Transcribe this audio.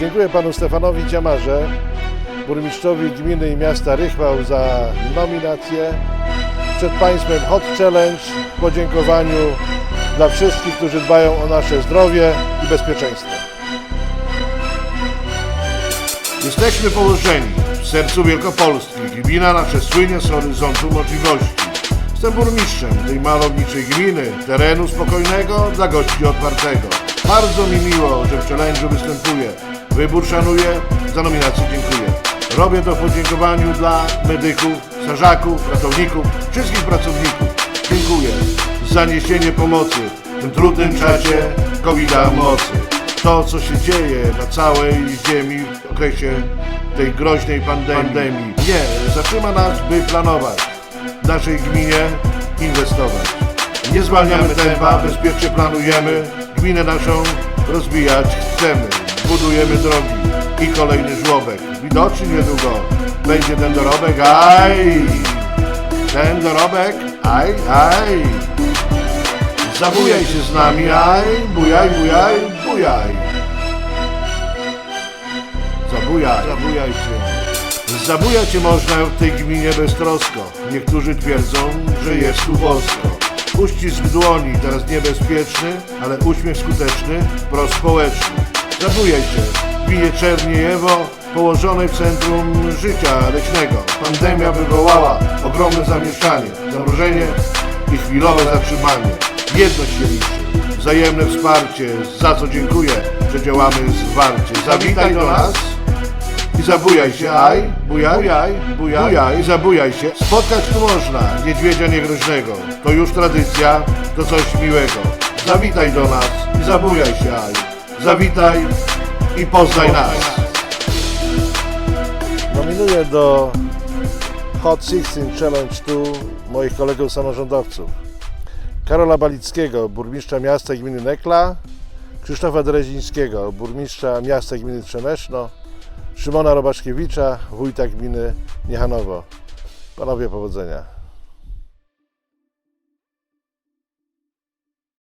Dziękuję panu Stefanowi Ciamarze, burmistrzowi gminy i miasta Rychwał za nominację. Przed państwem Hot Challenge w podziękowaniu dla wszystkich, którzy dbają o nasze zdrowie i bezpieczeństwo. Jesteśmy położeni w sercu Wielkopolski. Gmina nasza słynie z horyzontu możliwości. Jestem burmistrzem tej malowniczej gminy, terenu spokojnego dla gości otwartego. Bardzo mi miło, że w challenge'u występuję. Wybór szanuję, za nominację dziękuję. Robię to w podziękowaniu dla medyków, strażaków, ratowników, wszystkich pracowników. Dziękuję za niesienie pomocy w tym trudnym czasie COVID-a mocy to, co się dzieje na całej ziemi w okresie tej groźnej pandemii. Nie, zatrzyma nas, by planować, w naszej gminie inwestować. Nie zwalniamy tempa, bezpiecznie planujemy, gminę naszą rozwijać chcemy. Budujemy drogi i kolejny żłobek. Widocznie niedługo będzie ten dorobek, aj! Ten dorobek, aj, aj! Zabujaj się z nami, aj, bujaj, bujaj, bujaj. Zabujaj, zabujaj się. Zabujać się można w tej gminie beztrosko. Niektórzy twierdzą, że jest tu bosko. Uścisk dłoni, teraz niebezpieczny, ale uśmiech skuteczny, prospołeczny. Zabujaj się, bije Czerniejewo, położone w centrum życia leśnego. Pandemia wywołała ogromne zamieszanie, zamrożenie i chwilowe zatrzymanie. Jedność się liczy, wzajemne wsparcie, za co dziękuję, że działamy zwarcie. Zawitaj do nas i zabujaj się, aj, bujaj, bujaj, bujaj, bujaj, zabujaj się. Spotkać tu można, niedźwiedzia niegroźnego. To już tradycja, to coś miłego. Zawitaj do nas i zabujaj się, aj. Zawitaj i poznaj nas. Nominuję do Hot 16 Challenge 2 moich kolegów samorządowców. Karola Balickiego, burmistrza miasta i gminy Nekla, Krzysztofa Drezińskiego, burmistrza miasta i gminy Trzemeszno, Szymona Robaszkiewicza, wójta gminy Niechanowo. Panowie, powodzenia.